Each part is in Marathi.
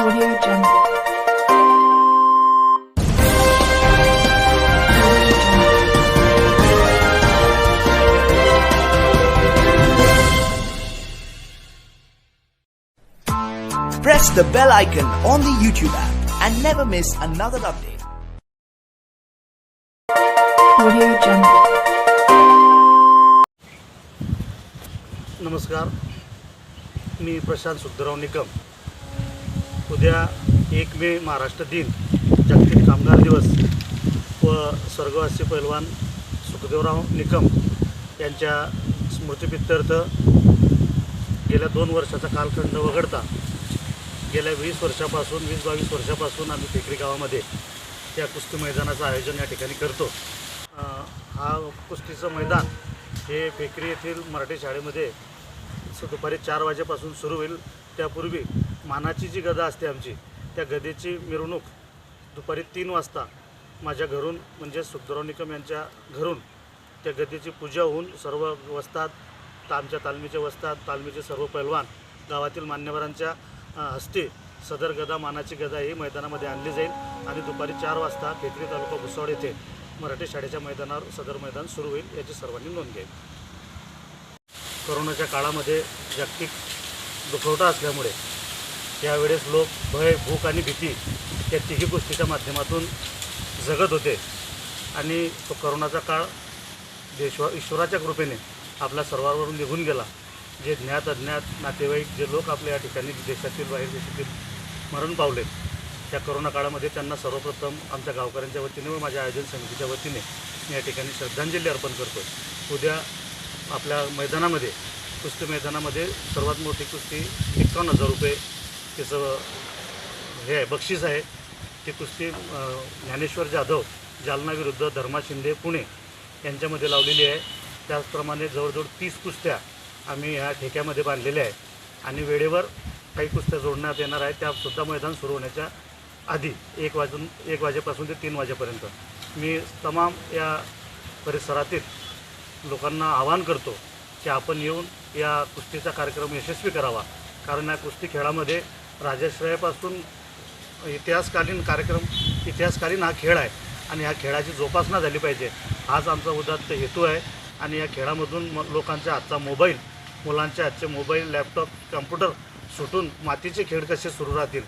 Audio Jungle. Press the bell icon on the YouTube app and never miss another update. Audio Jungle. नमस्कार मी प्रशांत सुद्धराव निकम उद्या एक मे महाराष्ट्र दिन जागतिक कामगार दिवस व स्वर्गवासी पैलवान सुखदेवराव निकम यांच्या स्मृतिप्रित्यर्थ गेल्या दोन वर्षाचा कालखंड वगळता गेल्या वीस वर्षापासून वीस बावीस वर्षापासून आम्ही फेकरी गावामध्ये या कुस्ती मैदानाचं आयोजन या ठिकाणी करतो. हा कुस्तीचं मैदान हे फेकरी येथील मराठी शाळेमध्ये स- दुपारी चार वाजेपासून सुरू होईल. त्यापूर्वी मानाची जी गदा असते आमची त्या गदेची मिरवणूक दुपारी तीन वाजता माझ्या घरून म्हणजे सुखदराव निकम यांच्या घरून त्या गदेची पूजा होऊन सर्व वस्तात ता- आमच्या तालमीचे वस्तात तालमीचे सर्व पैलवान गावातील मान्यवरांच्या हस्ते सदर गदा मानाची गदा ही मैदानामध्ये आणली जाईल आणि दुपारी चार वाजता फेकरी तालुका भुसावळ येथे मराठी शाळेच्या मैदानावर सदर मैदान सुरू होईल याची सर्वांनी नोंद घ्यावी. करोनाच्या काळामध्ये जागतिक दुखवटा असल्यामुळे यावेळेस लोक भय भूक आणि भीती या तिघी गोष्टीच्या माध्यमातून जगत होते. आणि तो करोनाचा काळ देशवा ईश्वराच्या कृपेने आपल्या सर्वांवरून निघून गेला. जे ज्ञात अज्ञात नातेवाईक जे लोक आपल्या या ठिकाणी देशातील बाहेर देशातील मरण पावले त्या करोना काळामध्ये त्यांना सर्वप्रथम आमच्या गावकऱ्यांच्या वतीने व माझ्या आयोजन समितीच्या वतीने मी या ठिकाणी श्रद्धांजली अर्पण करतो उद्या आपल्या मैदानामध्ये कुस्ती मैदानामध्ये सर्वात मोठी कुस्ती एकावन्न हजार रुपये त्याचं हे आहे बक्षीस आहे. ती कुस्ती ज्ञानेश्वर जाधव जालनाविरुद्ध धर्मा शिंदे पुणे यांच्यामध्ये लावलेली आहे. त्याचप्रमाणे जवळजवळ तीस कुस्त्या आम्ही ह्या ठेक्यामध्ये बांधलेल्या आहे आणि वेळेवर काही कुस्त्या जोडण्यात येणार आहे त्यासुद्धा मैदान सुरू होण्याच्या आधी एक वाजून एक वाजेपासून ते तीन वाजेपर्यंत. मी तमाम या परिसरातील लोकांना आवाहन करतो की आपण येऊन या कुस्तीचा कार्यक्रम यशस्वी करावा. कारण या कुस्ती खेळामध्ये राजाश्रयापासून इतिहासकालीन कार्यक्रम इतिहासकालीन हा खेळ आहे आणि ह्या खेळाची जोपासना झाली पाहिजे. हाच आमचा उदात्त हेतू आहे आणि या खेळामधून म लोकांच्या हातचा मोबाईल मुलांच्या हातचे मोबाईल लॅपटॉप कम्प्युटर सुटून मातीचे खेळ कसे सुरू राहतील?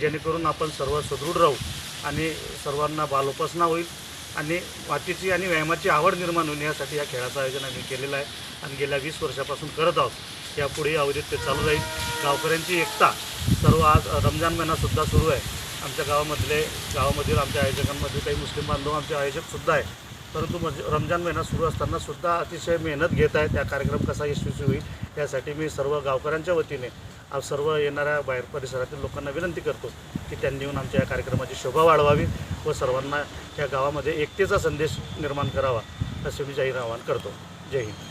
जेणेकरून आपण सर्व सुदृढ राहू आणि सर्वांना बालोपासना होईल आणि मातीची आणि व्यायामाची आवड निर्माण होईल यासाठी या खेळाचं आयोजन आम्ही केलेलं आहे. आणि गेल्या वीस वर्षापासून करत आहोत. यापुढे अवधीत ते चालू राहील. गावकऱ्यांची एकता सर्व आज रमजान महिनासुद्धा सुरू आहे. आमच्या गावामधले गावामधील आमच्या आयोजकांमध्ये काही मुस्लिम बांधव आमचे आयोजकसुद्धा आहे परंतु म्हणजे रमजान महिना सुरू असतानासुद्धा अतिशय मेहनत घेत आहेत. त्या कार्यक्रम कसा यशस्वी होईल यासाठी मी सर्व गावकऱ्यांच्या वतीने आज सर्व येणाऱ्या बाहेर परिसरातील लोकांना विनंती करतो की त्यांनी येऊन आमच्या या कार्यक्रमाची शोभा वाढवावी व सर्वांना या गावामध्ये एकतेचा संदेश निर्माण करावा असे मी जाहीर आवाहन करतो. जय हिंद.